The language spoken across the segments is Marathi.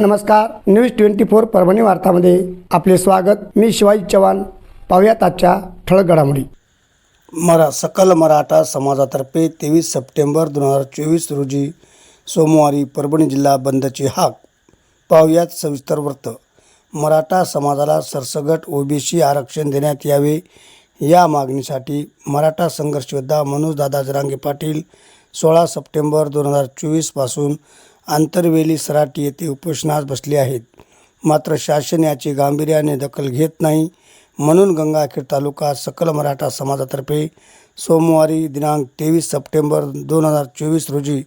नमस्कार. न्यूज ट्वेंटी फोर परभणी वार्तामध्ये आपले स्वागत. मी शिवाजी चव्हाण. पाहुयात आजच्या ठळक घडामोडी. मरा सकल मराठा समाजातर्फे तेवीस सप्टेंबर दोन हजार चोवीस रोजी सोमवारी परभणी जिल्हा बंदची हाक. पाहुयात सविस्तर वृत्त. मराठा समाजाला सरसगट ओबीसी आरक्षण देण्यात यावे या मागणीसाठी मराठा संघर्ष योद्धा मनोजदादा जरांगे पाटील सोळा सप्टेंबर दोन हजार चोवीसपासून आंतरवेली सराटी येथे उपोषणास बसले आहेत. मात्र शासन याची गांभीर्याने दखल घेत नाही. म्हणून गंगाखेड तालुका सकल मराठा समाजातर्फे सोमवारी दिनांक तेवीस सप्टेंबर दोन हजार चोवीस रोजी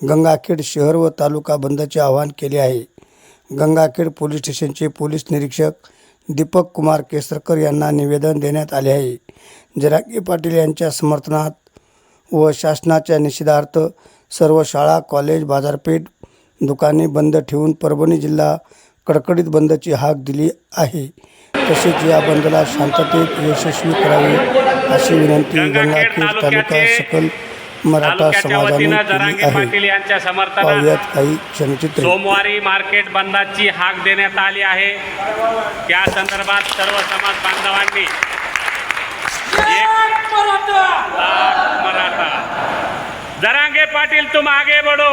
गंगाखेड शहर व तालुका बंदचे आवाहन केले आहे. गंगाखेड पोलीस स्टेशनचे पोलीस निरीक्षक दीपक कुमार केसरकर यांना निवेदन देण्यात आले आहे. जरांगे पाटील यांच्या समर्थनात व शासनाच्या निषेधार्थ सर्व शाळा कॉलेज बाजारपेठ दुकाने बंद ठेवून परभणी जिल्हा कडकडीत बंदची हाक दिली आहे. तसेच या बंदला शांततेत यशस्वी करावे अशी विनंती गंगाखेड तालुका सकल मराठा समाजाने केली जरांगे आहे. पाटील यांच्या समर्थनात पाहुयात काही क्षणचित्रे सोमवारी मार्केट बंदाची हाक देण्यात आली आहे. त्या संदर्भात सर्व समाज बांधवांनी मराठा! जरांगे पाटील तुम आगे बढ़ो.